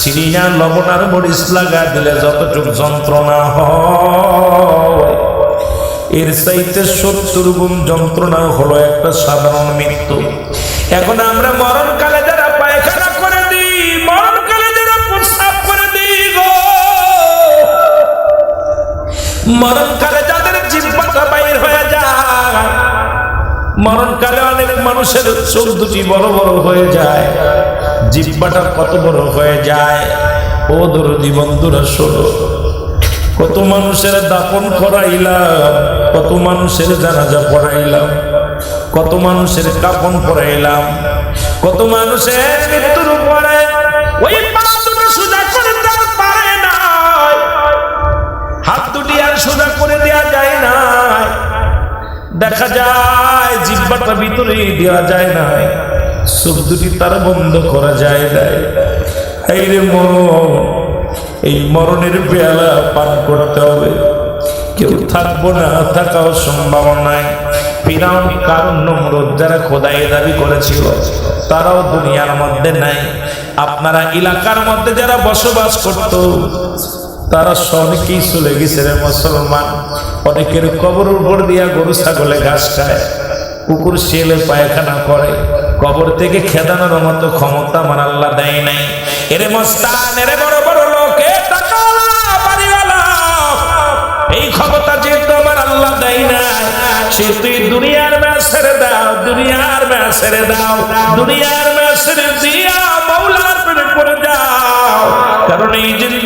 Syria লবণ আর মরিচ লাগা দিলে যতটুকু যন্ত্রণা হয়। এর চাইতে সত্তর গুণ যন্ত্রণা হলো একটা সাধারণ মৃত্যু। এখন আমরা মরণকালে যারা পায়খানা করে দিই, মরণকালে যারা প্রস্তাব করে দিই গো। মরণকালে যাদের জিব্বাটা বাইর হয়ে যায়, মরণকালে অনেক মানুষের চোখ দুটি বড় বড় হয়ে যায়। জিব্বাটা কত বড় হয়ে যায়? ও দরদি বন্ধুরা, শোনো। কত মানুষের দাপন করাইলাম, কত মানুষের জানাজা পড়াইলাম, কত মানুষের কাপন পড়াইলাম, কত মানুষের মৃত্যুর উপরে ওই পা দুটো সোজা করে দেওয়া পারে না হাত দুটি আর সোজা করে দেওয়া যায় না দেখা যায় জিব্বাটা ভিতরে দেওয়া যায় না চোখ দুটি তার বন্ধ করা যায় না এই রে মরণ, এই মরণের পেয়ালা পান করতে হবে। কেউ থাকব না, থাকাও সম্ভব নাই ফিরাউন কারণ নমরুদ যারা খোদাই দাবি করেছিল, তারাও দুনিয়ার মধ্যে নাই। আপনারা এলাকার মধ্যে যারা বসবাস করত, তারা সবকেই চলে গেছে রে মুসলমান। অনেকের কবর উপর দিয়া গরু, ছাগলে ঘাস খায়, কুকুর শিয়ালে পায়খানা করে। কবর থেকে খেদানোর মতো ক্ষমতা আমার আল্লাহ দেয় নাই। এরে মস্তান, এরে বড় বড় লোক এই ক্ষমতা যেহেতু আমার আল্লাহ দেয় না সে তুই দুনিয়ার ম্যাচ ছেড়ে দাও, দুনিয়ার ম্যাচ ছেড়ে দাও, দুনিয়ার ম্যাচ ছেড়ে দিয়া মৌলার প্রেমে পড়ে যাও। কারণ এই জিন্দগি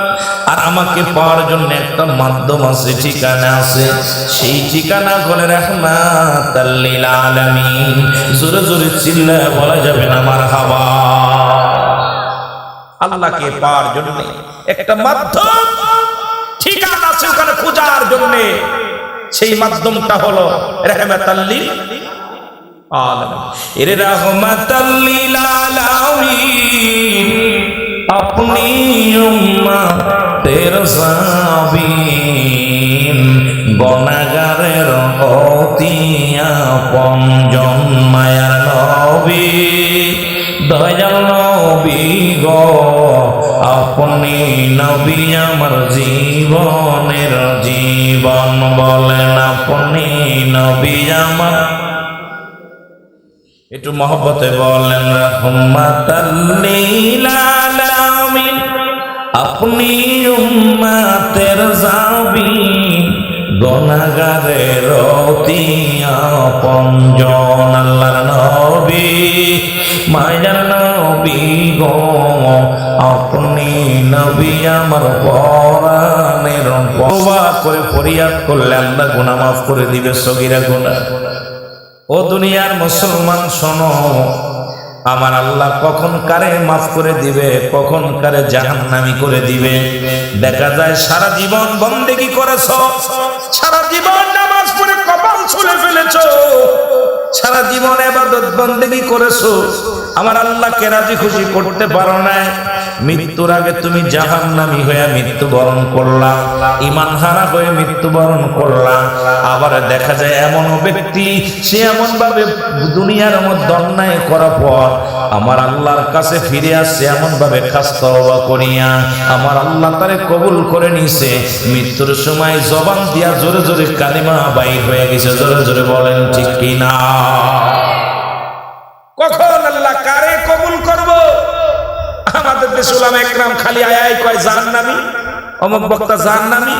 আর আমাকে পাওয়ার জন্য একটা মাধ্যম আছে, ঠিকানা আছে। সেই ঠিকানা হলে রহমাত আলামিন। জোরে জোরে চিল্লায় বলা যাবে না আমার হাওয়া আল্লাহকে পাওয়ার জন্য একটা মাধ্যম, ঠিকানা আছে ওখানে খোঁজার জন্য। সেই মাধ্যমটা হলো রহমাতাল্লিল আলামিন। এর রহমাতাল্লিল আলামিন। আপনি উম্মতের সাবিন গনাগারের অতি আপন জন্মায়ার নবী, দয়াল নবী গো, আপনি নবী আমার জীবনের জীবন বলেন, আপনি নবী আমার। একটু মহব্বতে বলেন রহমাতাল্লিল আপনি উম্মাতের যাবি গনাগারের অতি আপনজন আল্লাহর নবী, মায়ার নবী গো, আপনি নবী আমার পরাণের তওবা করে ফরিয়াদ করলে আল্লাহ গুনাহ মাফ করে দিবে সগীরা গুনাহ। ও দুনিয়ার মুসলমান শোনো আমার আল্লাহ কখন কারে মাফ করে দিবে? কখন কারে জাহান্নামি করে দিবে? দেখা যায় সারা জীবন বন্দেগি করেছ? সারা জীবন নামাজ পড়ে কপাল ছুলে ফেলেছ। সারা জীবন এবার বন্দেগি করেছ? আমার আল্লাহকে রাজি খুশি করতে পারো না মৃত্যুর আগে তুমি জাহান্নামি হয়ে মৃত্যুবরণ করলা ইমান হারা হয়ে মৃত্যুবরণ করলা। আবার দেখা যায় এমন ব্যক্তি, সে এমন ভাবে দুনিয়ার মধ্যে অন্যায় করার পর আমার আল্লাহর কাছে ফিরে আসছে এমন ভাবে খাস্তা করিয়া। আমার আল্লাহ তারে কবুল করে নিছে। মৃত্যুর সময় জবান দিয়া জোরে জোরে কালিমা বাইর হয়ে গেছে। জোরে জোরে বলেন, ঠিক কিনা? কখন আল্লাহ কারে কবুল করব? আমাদের দেশে উলামা একরাম খালি আয় আয় কয়, জাহান্নামী? অমুক বক্তা জাহান্নামী,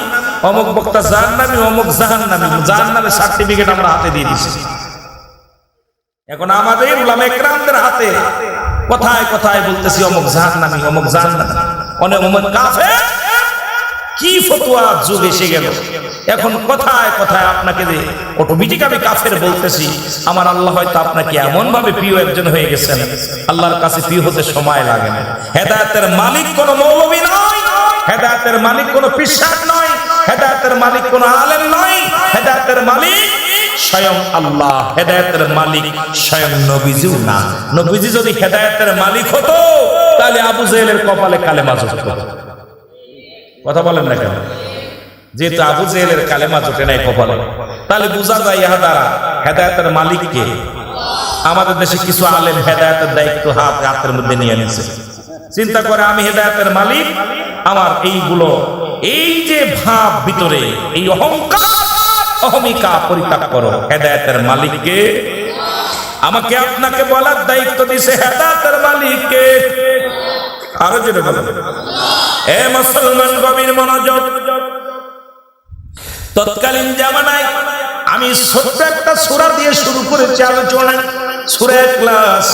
অমুক বক্তা জাহান্নামী, অমুক জাহান্নামী। জাহান্নামের সার্টিফিকেট আমরা হাতে দিয়ে দিছি এখন আমাদের উলামা একরামদের হাতে কোথায় কোথায় বলতেছি, অমুক জাহান্নামী অমুক জাহান্নামী? অনেক অমুক কাফের, কি ফতুয়া যুগ এসে গেল। এখন কথায় কথায় আপনাকে যে অটোমেটিক আমি কাফের বলতেছি, আমার আল্লাহ হয়তো আপনাকে এমন ভাবে প্রিয় একজন হয়ে গেছেন। আল্লাহর কাছে প্রিয় হতে সময় লাগে না। হেদায়তের মালিক কোন মৌলবী নয়, হেদায়তের মালিক কোনো পিসাব নয়, হেদায়তের মালিক কোনো আলেম নয়, হেদায়তের মালিক স্বয়ং আল্লাহ, হেদায়তের মালিক স্বয়ং নবীজিও না। নবীজি যদি হেদায়তের মালিক হতো, তাহলে আবু জেহেলের কপালে কালেমা জোট কথা বলেন না কেন? যেহেতু আবু জেহেলের কালেমা জোটে নাই কপালে। তাহলে বোঝা যায় ইহা দ্বারা হেদায়তের মালিক কে? আমাদের দেশে কিছু আলেম হেদায়তের দায়িত্ব হাত হাতের মধ্যে নিয়ে নিছে। চিন্তা করে আমি হেদায়তের মালিক, আমার এইগুলো, এই যে ভাব ভিতরে, এই অহংকার, অহমিকা পরিত্যাগ করো। হেদায়তের মালিককে আমাকে আপনাকে বলার দায়িত্ব দিছে হেদায়তের মালিককে আরও জোরে বলো। এ মুসলমান গভীর মনোযোগ। তৎকালীন জামানায় আমি ছোট্ট একটা সূরা দিয়ে শুরু করেছি আলোচনা সূরা ক্লাস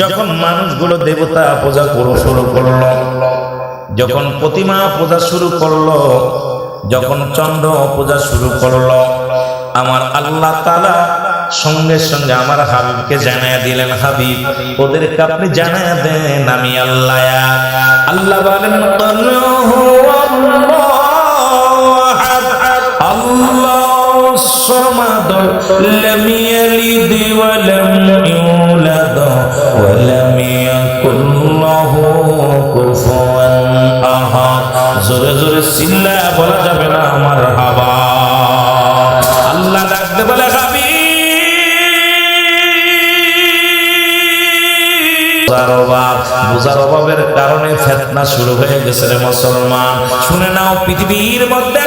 যখন মানুষগুলো দেবতা পূজা করো, শুরু করল। যখন প্রতিমা পূজা শুরু করল, যখন চন্দ্র পূজা শুরু করল, আমার আল্লাহ তাআলা সঙ্গে সঙ্গে আমার হাবিবকে জানায় দিলেন, হাবিব, ওদেরকে আপনি জানায় দেন, আমি আল্লাহ। আল্লাহ বলেন ইয়ালিদ ওয়া লাম ইউলাদ ওয়া লাম ইয়াকুল লাহু কুফুয়ান আহাদ। জোরে জোরে চিল্লা বলা যাবে না আমার হাবা। আল্লাহ ডাকতে বলে, হাবি। বোঝার অভাবের কারণে ফেতনা শুরু হয়ে গেছে রে মুসলমান। শুনে নাও, পৃথিবীর মধ্যে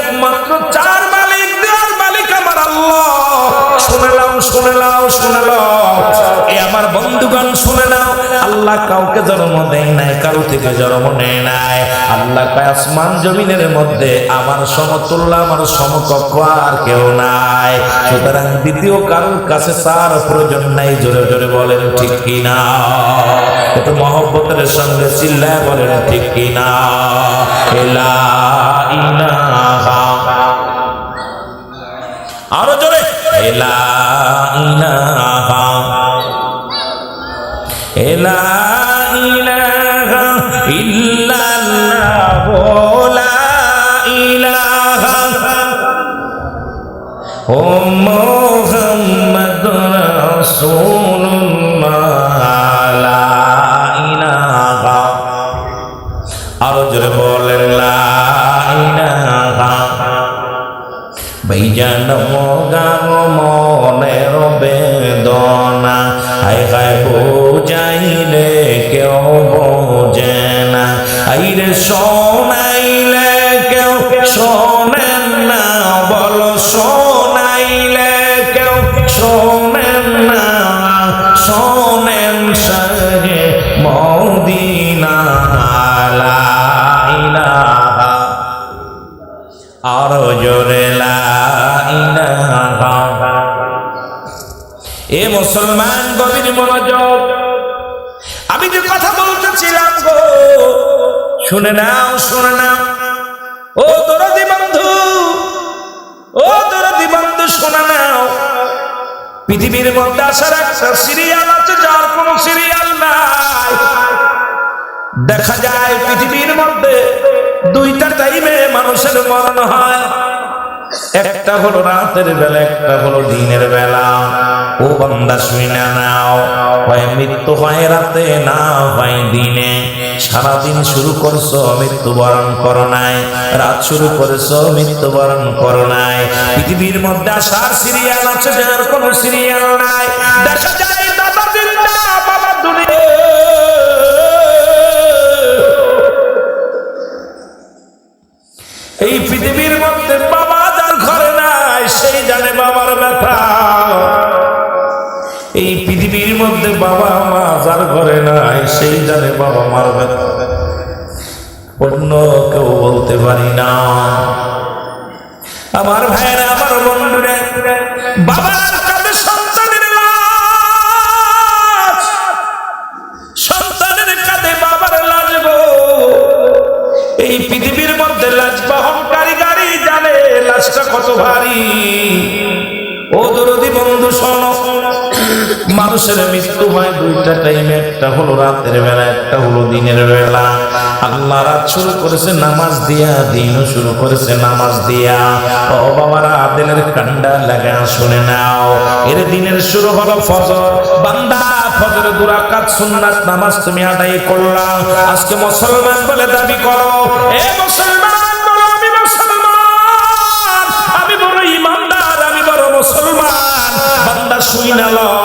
বন্ধুগণ, শুনে নাও, আল্লাহ কাউকে জন্ম দেয় নাই, কারও থেকে জন্ম নেয় নাই। আল্লাহ কয়, আসমান জমিনের মধ্যে আমার সমতুল্য, আমার সমকক্ষ আর কেউ নাই। সুতরাং দ্বিতীয় কারোর কাছে তার প্রয়োজন নাই, জোরে জোরে বলেন, ঠিক কিনা? একটু মহব্বতের সঙ্গে চিল্লায় বলেন, ঠিক কিনা? আরও জোরে, এলা ইলাহা। এলা ইলাহা ইল্লাল্লাহ লা ইলাহা ও মোহাম্মদ রাসূলুল্লাহ। এ মুসলমান গভীর মনোযোগ। আমি যে কথা বলতেছিলাম গো, শুনে নাও শুনে নাও। ও দরদি বন্ধু, ও দরদি বন্ধু, শুনে নাও। পৃথিবীর মধ্যে আসার একটা সিরিয়াল আছে, যার কোনো সিরিয়াল নাই। দেখা যায় পৃথিবীর মধ্যে দুইটা টাইমে মানুষের মরণ হয়। একটা হলো রাতের বেলা, একটা হলো দিনের বেলা। ও বান্দা শুই না নাও, হয় মৃত্যু হয় রাতে, না হয় দিনে। সারাদিন শুরু করছ, মৃত্যুবরণ করো নাই। রাত শুরু করেছ, মৃত্যুবরণ করো নাই। পৃথিবীর মধ্যে আসার সিরিয়াল আছে, যার কোনো সিরিয়াল নাই। দেখা যায়, দাদা বাবার ব্যথা। এই পৃথিবীর মধ্যে বাবা মা যার ঘরে নাই, সেই জানে বাবা মার ব্যথা। অন্য কেউ বলতে পারি না। আমার ভাইয়েরা, আমার বন্ধুরা বাবার কাছে সন্তানের সন্তানের কাঁধে বাবার লাশ এই পৃথিবীর মধ্যে লাশ বহনকারী গাড়ি জানে লাশটা কত ভারী। মানুষের মৃত্যু হয় দুইটা টাইমে একটা হলো রাতের বেলা, একটা হলো দিনের বেলা। আল্লাহ রাত শুরু করেছে, নামাজ দিয়া, দিনও শুরু করেছে, নামাজ দিয়া। ও বাবারা দিনের কান্ডা লাগা, শুনে নাও। এর দিনের শুরু হলো ফজর। বান্দা, ফজর সুন্নাত নামাজ তুমি আদায় আজকে মুসলমান বলে দাবি করো, এ মুসলমান বলো, আমি মুসলমান। আমি বড় ইমানদার, আমি বড় মুসলমান। বান্দা শুই না তুমি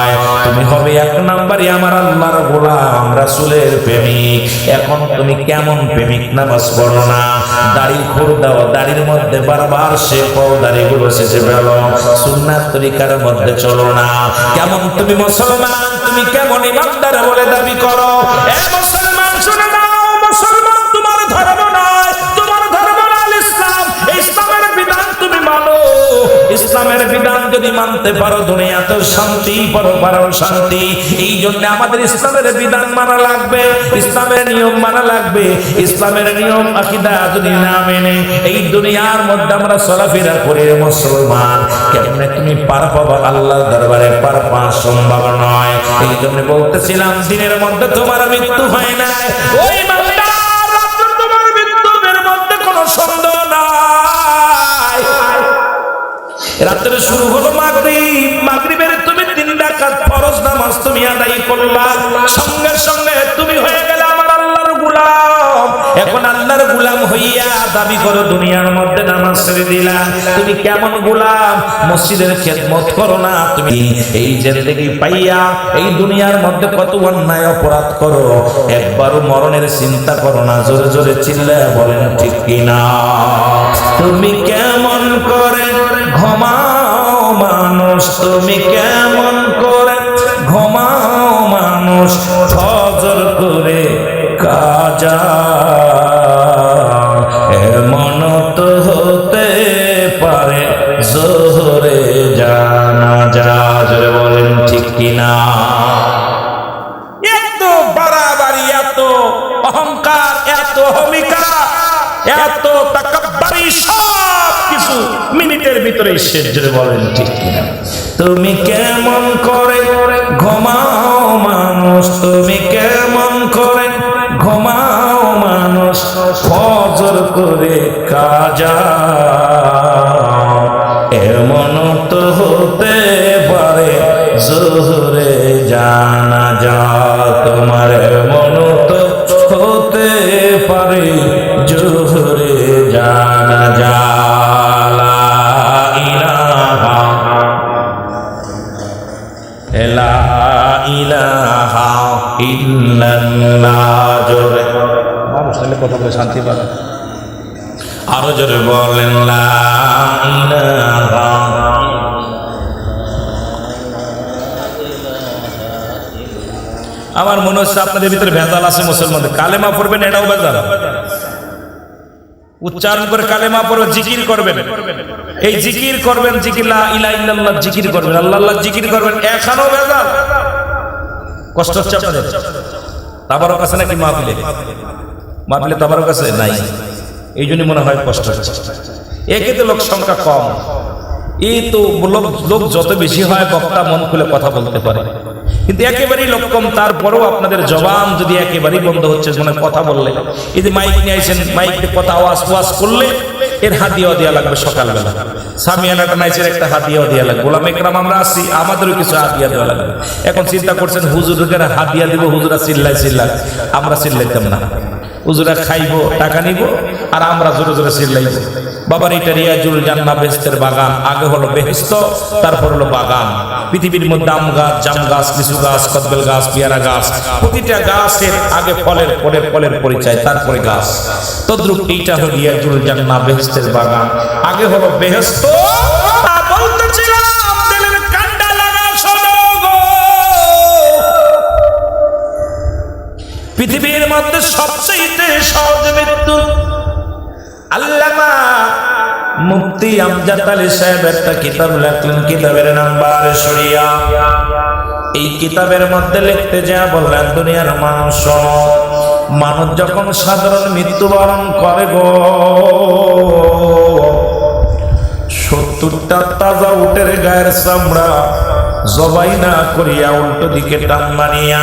তুমি হবে এক নাম্বারই আমার আল্লাহর গোলাম, রাসূলের প্রেমিক। এখন তুমি কেমন প্রেমিক নামাজ পড়ো না। দাড়ি খুর দাও, দাড়ির মধ্যে বারবার সে দাড়ি গুলো শেষে ফেলো। সুন্নার তরিকার মধ্যে চলো না। কেমন তুমি মুসলমান, তুমি কেমন ইমানদার বলে দাবি করো। এ মুসলমান মানতে পারো দুনিয়াতে শান্তি পরপারও শান্তি। এই জন্য আমাদের ইসলামের বিধান মানা লাগবে, ইসলামের নিয়ম মানা লাগবে, ইসলামের নিয়ম, আকিদা যদি না মেনে, এই দুনিয়ার মধ্যে আমরা চলাফেরা করে মুসলমান। কেমনে তুমি পার পাবো আল্লাহর দরবারে? পার পাওয়া সম্ভব নয়। এই জন্য বলতেছিলাম, দিনের মধ্যে তোমার মৃত্যু হয় না ওই রাত্রে শুরু হলো মাগরিব। মাগরিবের তুমি তিন রাকাত ফরজ নামাজ তুমি আদায় করলা। সঙ্গে সঙ্গে আল্লাহর গোলাম হইয়া দাবি করো, দুনিয়ার মধ্যে নামাজ ছেড়ে দিলা। তুমি কেমন গোলাম? মসজিদের খেদমত করো না। তুমি এই জেন্দেগি পাইয়া এই দুনিয়ার মধ্যে কত অন্যায় অপরাধ করো। একবারও মরণের চিন্তা করো না। জোরে জোরে চিল্লায় বলেন, ঠিক কিনা? তুমি কেমন করে ঘুমাও মানুষ? তুমি কেমন করে ঘুমাও মানুষ? ফজর করে কাজা। এমন তো হতে পারে জোহরে জানা যা জোরে বলেন ঠিক কিনা? এত বাড়াবাড়ি এত অহংকার এত হমিকা এত তাকাব্বারি সব কিছু মিনিটের ভিতরে শেষ। জোরে বলেন ঠিক কিনা? তুমি কেমন করে ঘুমাও মানুষ? তুমি কেমন করে করে কাজা। এমন তো হতে পারে, জোহরে জানা যা। তোমার এমন তো হতে পারে, জোহরে জানা যা। লা ইলাহা। ইল্লাল্লাহ। জোরে। মানুষ কথা বলে শান্তি পাবে? আরও জোরে বলেন আমার মনে হচ্ছে আপনাদের ভিতরে ভেজাল আছে মুসলমানদের। কালেমা পড়বেন, এটাও ভেজাল। উচ্চারণ করে কালেমা পড়বে জিকির করবেন। এই জিকির করবেন, জিকির ইল্লাল্লাহ জিকির করবেন। আল্লাহ আল্লাহ জিকির করবেন, এখানেও ভেজাল। কষ্ট হচ্ছে আপনাদের? তাবারও কাছে নাকি মাহফিলে? মাহফিলে তাবারও কাছে নাই। এই জন্য মনে হয় কষ্ট হচ্ছে। একে লোক সংখ্যা কম। এই তো লোক লোক যত বেশি হয়, বক্তা মন খুলে কথা বলতে পারে। কিন্তু একেবারেই লোক কম, তারপরেও আপনাদের জবান যদি একেবারেই বন্ধ হচ্ছে মানে কথা বললে, এই যে মাইক নিয়ে আইছেন মাইক কথা আওয়াজ ওয়াজ করলে, এর হাদিয়াও দেওয়া লাগবে সকালবেলা। সামিয়ানাটা নাইছেন একটা হাদিয়াও দেওয়া লাগবে। গোলাম একরাম, আমরা আসি আমাদেরও কিছু হাদিয়া দেওয়া লাগবে। এখন চিন্তা করছেন হুজুরকে হাদিয়া দিব, হুজুরা চিল্লাই চিল্লাই আমরা চিল্লাইতাম না। হুজুরা খাইবো, টাকা নিব, আর আমরা জোরে জোরে চিল্লাইব বাবার এটা রিয়াজুল জান্না বেহেস্তের বাগান, আগে হলো বেহেস্ত, তারপর হলো বাগান। পৃথিবীর মধ্যে আম গাছ, জাম গাছ, লিচু গাছ, কদবেল গাছ, পেয়ারা গাছ, প্রতিটা গাছের আগে ফলের, পরে ফলের পরিচয়, তারপরে গাছ। তদ্রুপ এইটা হলো রিয়াজুল জান্না বেহেস্তের বাগান। আগে হলো বেহেস্ত আল্লামা মুফতি আমজাদ আলী সাহেব একটা কিতাব লেখলেন। কিতাবের নাম বার এই কিতাবের মধ্যে লিখতে যা বললেন দুনিয়ার মানুষ শোনো, মানুষ যখন সাধারণ মৃত্যুবরণ করে গো সত্তরটা তাজা উটের গায়ের চামড়া জবাই না করিয়া উল্টো দিকে টান মারিয়া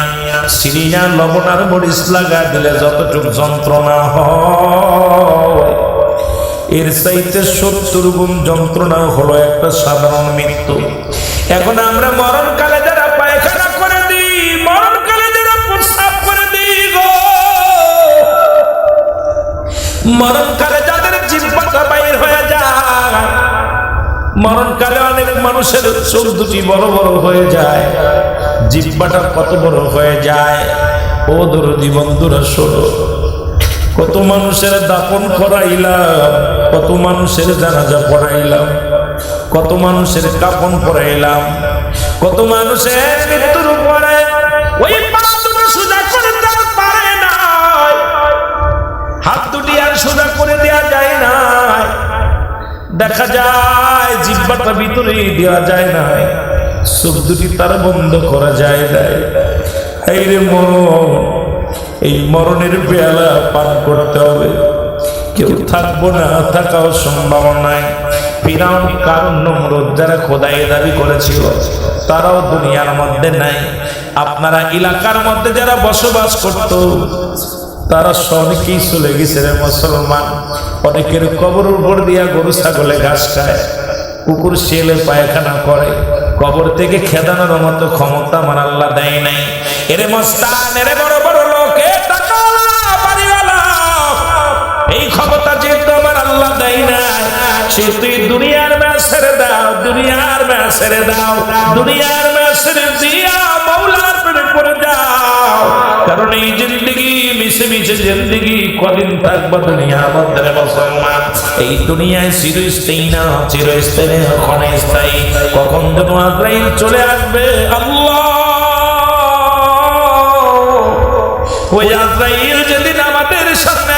সিরিয়া লবণার মরিচ লাগা দিলে যতটুক যন্ত্রণা হয়। এর চাইতে সত্তর গুণ যন্ত্রণা হলো একটা সাধারণ মৃত্যু। এখন আমরা মরণকালে যারা পায়খানা করে দিই, মরণকালে যারা প্রস্তাব করে দিই গো। মরণকালে যাদের জিব্বাটা বাইর হয়ে যায়, মরণকালে অনেক মানুষের চোখ দুটি বড় বড় হয়ে যায়, জিব্বাটা কত বড় হয়ে যায়। ও দরদি বন্ধুরা শোনো কত মানুষের দাপন করাইলাম কত মানুষের জানাজা পড়াইলাম, কত মানুষের কাপন পড়াইলাম, কত মানুষের মৃত্যুর উপরে ওই পা সোজা করে দেওয়া পারে না হাত দুটি আর সোজা করে দেওয়া যায় না দেখা যায় জিব্বাটা ভিতরে দেওয়া যায় না চোখ দুটি তার বন্ধ করা যায় না এই রে মরণ, এই মরণের বেলা পান করতে হবে। কেউ থাকব না, থাকাও সম্ভব নাই ফিরাউন কারণ নমরুদ যারা খোদাই দাবি করেছিল, তারাও দুনিয়ার মধ্যে নাই। আপনারা এলাকার মধ্যে যারা বসবাস করত, তারা সবকেই চলে গেছে রে মুসলমান। অনেকের কবর উপর দিয়া গরু, ছাগলে ঘাস খায়, কুকুর শেলে পায়খানা করে। কবর থেকে খেদানোর মতো ক্ষমতা আল্লাহ দেয় নাই। এরে মস্তান, এরে বড় সে তুই দুনিয়ার ম্যাচ ছেড়ে দাও, দুনিয়ার ম্যাচ ছেড়ে দাও, দুনিয়ার ম্যাচ ছেড়ে দিয়া মৌলার প্রেমে পড়ে যাও। কারণ এই জিন্দগি মিশে মিশে জিন্দগি, কদিন থাকব মধ্যে মুসলমান। এই দুনিয়ায় চিরস্থায়ী না, চিরস্থায়ী ক্ষণস্থায়ী কখন যেন আজরাইল চলে আসবে, আল্লাহ। ওই আজরাইল যেদিন আমাদের সামনে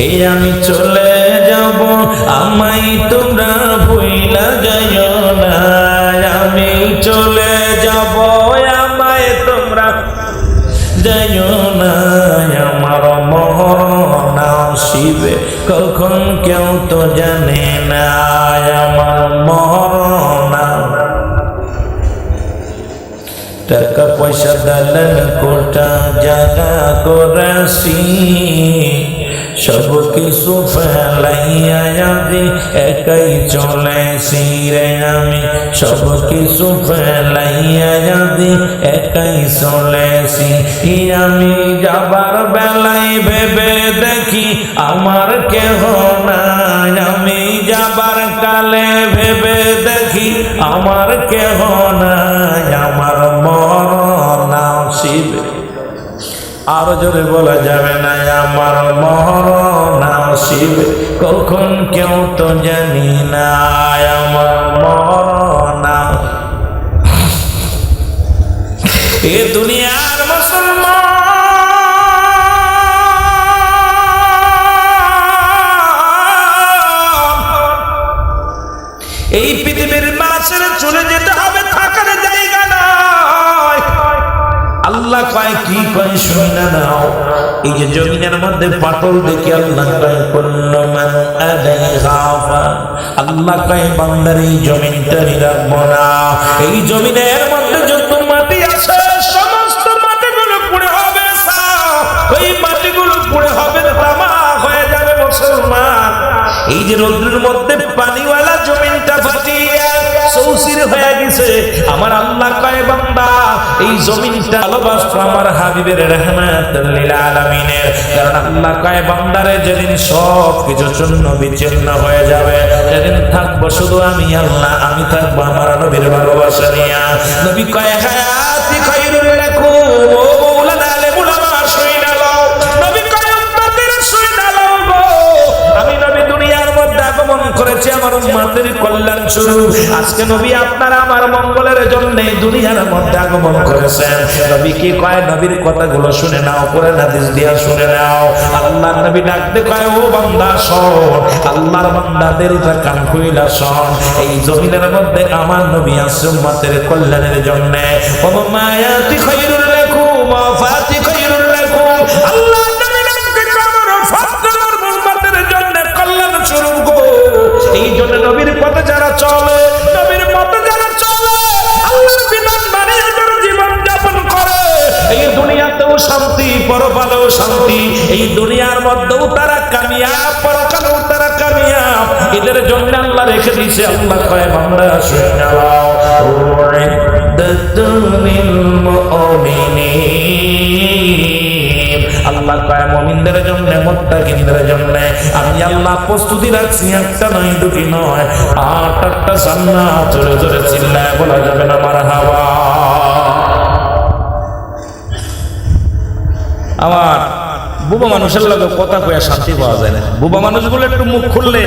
এই আমি চলে যাব। আমাই তোমরা ভুইলা যাইও না। আমি চলে যাব। আমায় তোমরা যাইও না। আমার মরণ আসিবে, কখন কেউ তো জানে না। আমার মরণ টাকা পয়সা দালান কোটা জাগা করাসি সব কিছু ফেলাইয়া আমি একাই চলেছি রে আমি সব কিছু ফেলাইয়া আমি একাই চলেছি আমি যাবার বেলায় ভেবে দেখি আমার কেহ নাই। আমি যাবার কালে ভেবে দেখি আমার কেহ নাই। আমার মরণ আসিবে আরও জোরে বলা যাবে না। আমার মরণ আসিবে, কখন কেউ তো জানি না, আমার মরণ এ দুনিয়ার মুসলমান, এই পৃথিবীর মাছের চলে যেতে আল্লাহ কয়, কি কয় শুনি নাও এই যে জমিনের মধ্যে পাটল দেখে আল্লাহ কয় ফান। আল্লাহ কয়, বান্দার এই জমিনটা আমি রাখব না এই জমিনের মধ্যে যত মাটি আছে, সমস্ত মাটিগুলো পুড়ে হবে। ওই মাটিগুলো পুড়ে হবে তামা হয়ে যাবে মুসলমান এই যে রৌদ্রের মধ্যে পানিওয়ালা জমিনটা চৌচির হয়ে গেছে। আমার আল্লাহ কয়, বান্দা, এই জমিনটা ভালোবাসতো আমার হাবিবের রহমাতুল্লিল আলামিনের। কারণ আল্লাহ কয় বান্দারে যেদিন সব কিছুর জন্য বিচ্ছিন্ন হয়ে যাবে, যেদিন থাকব শুধু আমি আল্লাহ, আমি থাকব আমার নবীর ভালোবাসা নিয়া। নবী কয়, হায়াতি খায়রুল লাকুম। আমার উম্মতের কল্যাণ স্বরূপ। আজকে নবী আপনারা আমার মঙ্গলের জন্য দুনিয়ার মধ্যে আগমন করেছেন। নবী কি কয়? নবীর কথাগুলো শুনে নাও করে হাদিস দিয়া শুনে নাও। আল্লাহ নবী ডাকতে কয়, ও বান্দা, শোন, আল্লাহর বান্দাদের কান কইলা শোন, এই জমিনের মধ্যে আমার নবী আছে উম্মতের কল্যাণের জন্য। ও মায়াতি খায়রুল লাকুম। এই দুনিয়ার মধ্যেও তারা কামিয়াব, পরকালেও তারা কামিয়াব। এদের জন্য আল্লাহ রেখে দিয়েছে, আল্লাহ কয়, বান্দা শুনে নাও আল্লাহ প্রস্তুতি রাখছি নয় চিল্লায় বলা যাবে না, মারহাবা। আমার বুবা মানুষের লগে কথা কয়ে শান্তি পাওয়া যায় না। বুবা মানুষগুলো একটু মুখ খুললে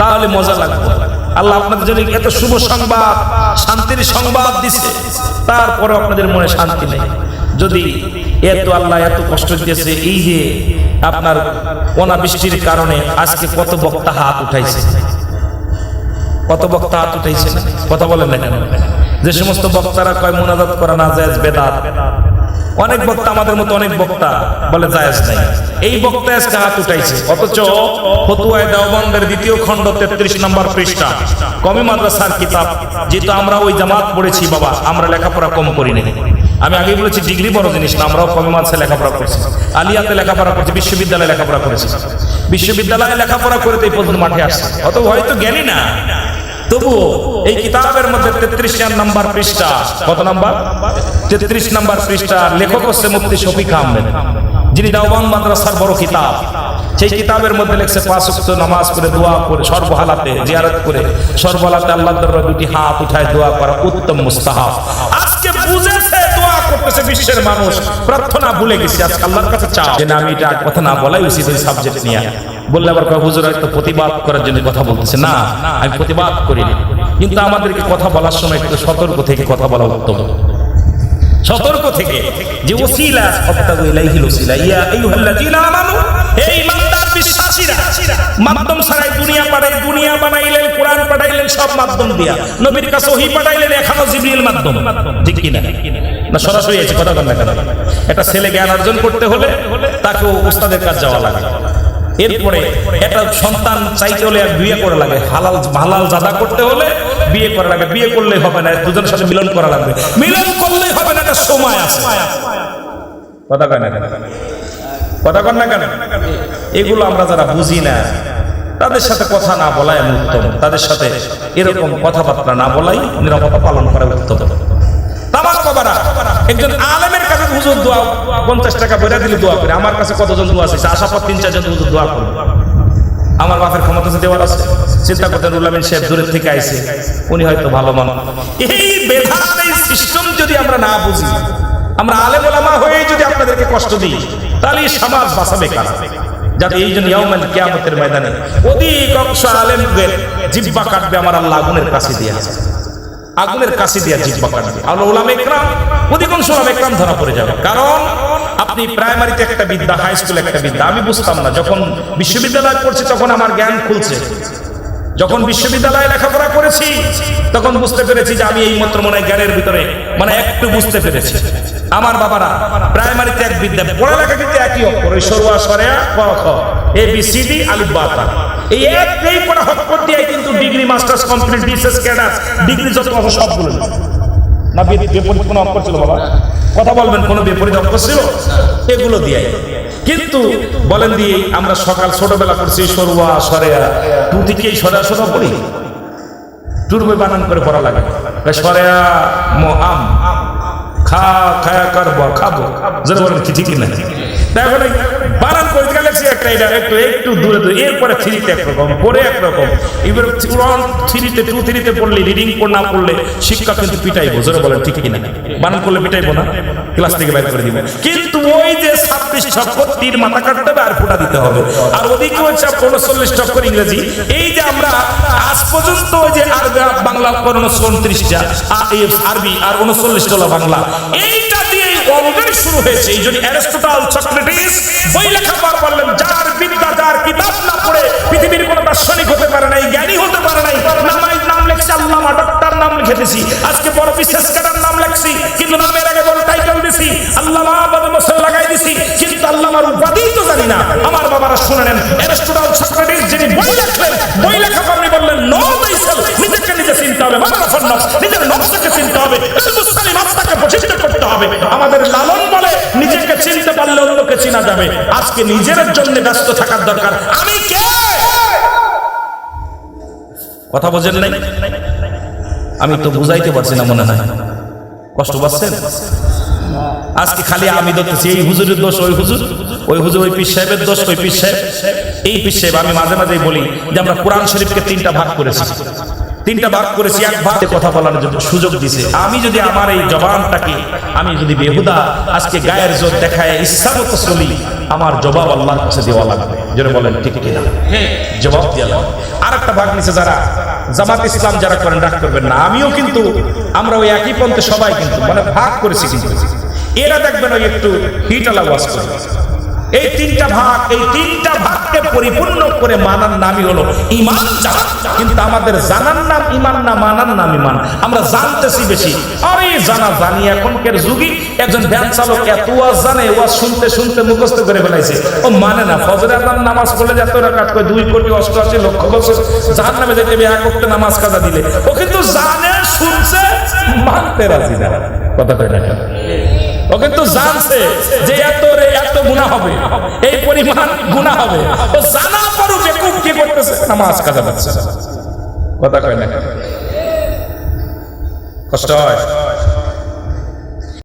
তাহলে মজা লাগবে। আল্লাহ আপনাদের জন্য এত শুভ সংবাদ, শান্তির সংবাদ দিছে। তারপরে আপনাদের মনে শান্তি নেই। যদি এত আল্লাহ এত কষ্ট দিয়েছে, এই যে আপনার অনাবৃষ্টির কারণে আজকে কত বক্তা হাত উঠাইছে। কত বক্তা হাত উঠাইছে কথা বলেন না কেন? যে সমস্ত বক্তারা কয় মোনাজাত করা না যায় বেদাত। অনেক বক্তা আমাদের মতো অনেক বক্তা বলে জায়েজ নাই। এই বক্তা আজকে হাত উঠাইছে। অথচ ফতুয়ায় দেওবন্দের দ্বিতীয় খণ্ড তেত্রিশ নম্বর পৃষ্ঠা, কমি মাদ্রাসার কিতাব, যেহেতু আমরা ওই জামাত পড়েছি বাবা, আমরা লেখাপড়া কম করি নাই। আমি আগে বলেছি, ডিগ্রি বড় জিনিস না, আমরাও কমি মাদ্রাসায় লেখাপড়া করছি। আলিয়াতে লেখাপড়া করছি, বিশ্ববিদ্যালয়ে লেখাপড়া করেছি। বিশ্ববিদ্যালয়ে লেখাপড়া করে তো এই পর্যন্ত মাঠে আসছে। অত হয়তো জ্ঞানী না। তবুও এই কিতাবের মধ্যে তেত্রিশ পৃষ্ঠা। কত তেত্রিশ পৃষ্ঠা, লেখক হচ্ছে মুফতি শফিক আহমেদ। যিনি দাওবান মাদ্রাসার বড় কিতাব। সেই কিতাবের মধ্যে লেখছে পাঁচ নামাজ করে দোয়া করে, সর্বহালাতে, জিয়ারত করে, সর্বহালাতে আল্লাহ দুটি হাত উঠায় দোয়া করা উত্তম মুস্তাহাব। আজকে বুঝেছে, দোয়া করতেছে বিশ্বের মানুষ। প্রার্থনা ভুলে গেছে, আজকে আল্লাহর কাছে চাও যে না, আমি এটা কথা না বলাই উচিত ওই সাবজেক্ট নিয়ে। বললে আবার হুজুর হয়তো প্রতিবাদ করার জন্য কথা বলতেছে। না, আমি প্রতিবাদ করিনি। কিন্তু আমাদেরকে কথা বলার সময় একটু সতর্ক থেকে কথা বলা উত্তম। সতর্ক থেকে যে ওসিলা সত্তাগু ইলাইহিল ওসিলা, ইয়া আইয়ুহাল্লাযীনা আমানু, হে ঈমানদার বিশ্বাসীরা, মাধ্যম ছাড়াই দুনিয়া পাঠাই দুনিয়া বানাইলেন, কোরআন পাঠাইলেন, সব মাধ্যম দিয়া। নবীর কাছে ওহী পাঠাইলেন এখনও জিবরিল মাধ্যম। ঠিক কি না না সরাসরি আছে কথা বলেন কেন? একটা ছেলে জ্ঞান অর্জন করতে হলে তাকে উস্তাদের কাছে যাওয়া লাগে। এরপরে একটা সন্তান চাইতে হলে বিয়ে করা লাগে হালাল হালাল জাদা করতে হলে বিয়ে করা লাগে বিয়ে করলেই হবে না, দুজনের সাথে মিলন করা লাগবে। মিলন করলেই হবে না, একটা সময় আছে। কথা কয় না কেন? কথা কন না কেন? এগুলো আমরা যারা বুঝি না, তাদের সাথে কথা না বলাই আমি উত্তম। তাদের সাথে এরকম কথাবার্তা না বলাই নিরাপত্তা পালন করা উত্তম। তামাক একজন আলেমের কাছে হুজুর দোয়া পঞ্চাশ টাকা বেড়া দিলে দোয়া করে। আমার কাছে কতজন দোয়া আছে আশা পর তিন, চারজন হুজুর দোয়া করবে আমার বাপের ক্ষমতা আছে দেওয়ার আছে। চিন্তা করতেন রুলামিন সাহেব দূরের থেকে আইছে। উনি হয়তো ভালো মান এই বেধান এই সিস্টেম যদি আমরা না বুঝি, আমরা আলেম ওলামা হয়ে যদি আপনাদেরকে কষ্ট দিই, তাহলে সমাজ বাঁচাবে কারা যাতে এই জন্য ইয়াউমাল কিয়ামতের ময়দানে অধিকাংশ আলেমদের জিব্বা কাটবে আমার আল্লাহ আগুনের কাছে দিয়ে। আছে আগুনের কাছে দিয়া জিব্বা কাটবে। আর ওলাম একরাম অধিকাংশ ওলাম একরাম ধরা পড়ে যাবে। কারণ আপনি প্রাইমারিতে একটা বিদ্যা, হাই স্কুলে একটা বিদ্যা। আমি বুঝতাম না, যখন বিশ্ববিদ্যালয় পড়ছি তখন আমার জ্ঞান খুলছে। যখন বিশ্ববিদ্যালয়ে লেখাপড়া করেছি, তখন বুঝতে পেরেছি যে আমি এই মাত্র মনে জ্ঞানের ভিতরে মানে একটু বুঝতে পেরেছি। আমার বাবারা, প্রাইমারিতে এক বিদ্যা, পড়ালেখা কিন্তু একই অক্ষর সরুয়া, সরেয়া, ক, খ। এ বি সি ডি আলিফ বা তা। এই এক এই করা অক্ষর দিয়ে কিন্তু ডিগ্রি, মাস্টার্স কমপ্লিট, বিশেষ ক্যাডার, ডিগ্রি যত আছে সবগুলো না বিপরীত কোনো অক্ষর ছিল বাবা? কথা বলবেন, কোনো বিপরীত অক্ষর ছিল? এগুলো দিয়ে কিন্তু বলেন দিয়ে আমরা সকাল ছোটবেলা করছি সরুয়া, সরেয়া। টু থেকেই সরেয়া সরা পড়ি? টুর বই বানান করে পড়া লাগে। সরেয়া, ম আম। খা, খায়া করব, খাব। যেটা বলেন কি, ঠিকই না। না বানান করে গেলেছি একটা এটা একটু একটু দূরে দূরে। এরপরে থ্রিতে একরকম পরে একরকম এবার ওয়ান থ্রিতে, টু থ্রিতে পড়লে, রিডিং না পড়লে, শিক্ষা কিন্তু পিটাইবো। যেটা বলেন, ঠিক কিনা? বানান করলে পিটাইবো না? ক্লাস থেকে বাইর করে দিব। কিন্তু ওই যে ছাব্বিশ চক্কর তীর মাথা কাটতে হবে আর ফোটা দিতে হবে। আর ওদিকে হচ্ছে উনচল্লিশ চক্কর ইংরেজি। এই যে আমরা আজ পর্যন্ত যে আর বাংলা উনচল্লিশটা আরবি আর উনচল্লিশ ডলার বাংলা। এইটা দিয়ে অলরেডি শুরু হয়েছে। পৃথিবীর কোনো দার্শনিক হতে পারে নাই, জ্ঞানী হতে পারে নাই নামাই নাম লেখছি আল্লামা ডক্টর নাম লিখেছি আজকে বড় বিশেষ কাটার নাম লেখছি, কিন্তু নামের আগে লাগাই দিছি, কিন্তু আল্লামার উপাধি আমাদের লালন বলে নিজেকে চিনতে পারলে অন্যকে চিনা যাবে। আজকে নিজের জন্য ব্যস্ত থাকার দরকার। আমি কে? কথা বোঝেন নাই? আমি তো বুঝাইতে পারছি না মনে হয়। কষ্ট পাচ্ছেন? আজকে খালি আমি ধরতেছি, এই হুজুরের দোষ, ওই হুজুর ওই হুজুর, ওই পীর সাহেবের দোষ, ওই পীর সাহেব, এই পীর সাহেব, আমি মাঝে মাঝেই বলি যে আমরা কোরআন শরীফকে তিনটা ভাগ করেছি। তিনটা ভাগ করেছি, এক ভাগে কথা বলার জন্য সুযোগ দিছে। আমি যদি আমার এই জবানটাকে, আমি যদি বেহুদা আজকে গায়ের জোর দেখায় ইচ্ছা মতো চলি আমার জবাব আল্লাহর কাছে দেওয়া লাগবে। যেটা বলেন, ঠিক কিনা? জবাব দেওয়া লাগবে। আর একটা ভাগ নিছে যারা, জামাত ইসলাম যারা করেন, রাগ করবেন না। আমিও কিন্তু, আমরা ওই একই পন্থে সবাই কিন্তু মানে ভাগ করেছি কিন্তু। এরা দেখবেন ওই একটু হিট আলা করে। এই তিনটা ভাগ, এই তিনটা ভাগকে পরিপূর্ণ করে মানার নামই হলো ইমান কিন্তু আমাদের জানার নাম ইমান না মানার নাম ইমান আমরা জানতেছি বেশি। আরে জানা জানি এখনকার যুগী একজন ভ্যান চালক এত ওয়াজ জানে ওয়াজ শুনতে শুনতে মুখস্থ করে ফেলাইছে। ও মানে না, ফজর আদান নামাজ পড়লে যত রাকাত করে দুই কোটি অষ্টআশি লক্ষ বছর জাহান নামে যেতে বিয়া করতে নামাজ কাজা দিলে। ও কিন্তু জানে, শুনছে, মানতে রাজি না। কথা কয় না? ও কিন্তু জানছে যে এত রে এত গুণা হবে। এই পরিমাণ গুণা হবে। ও জানা পরও বেকুব কি করতেছে? নামাজ কাজা যাচ্ছে কথা কয় না কষ্ট হয়?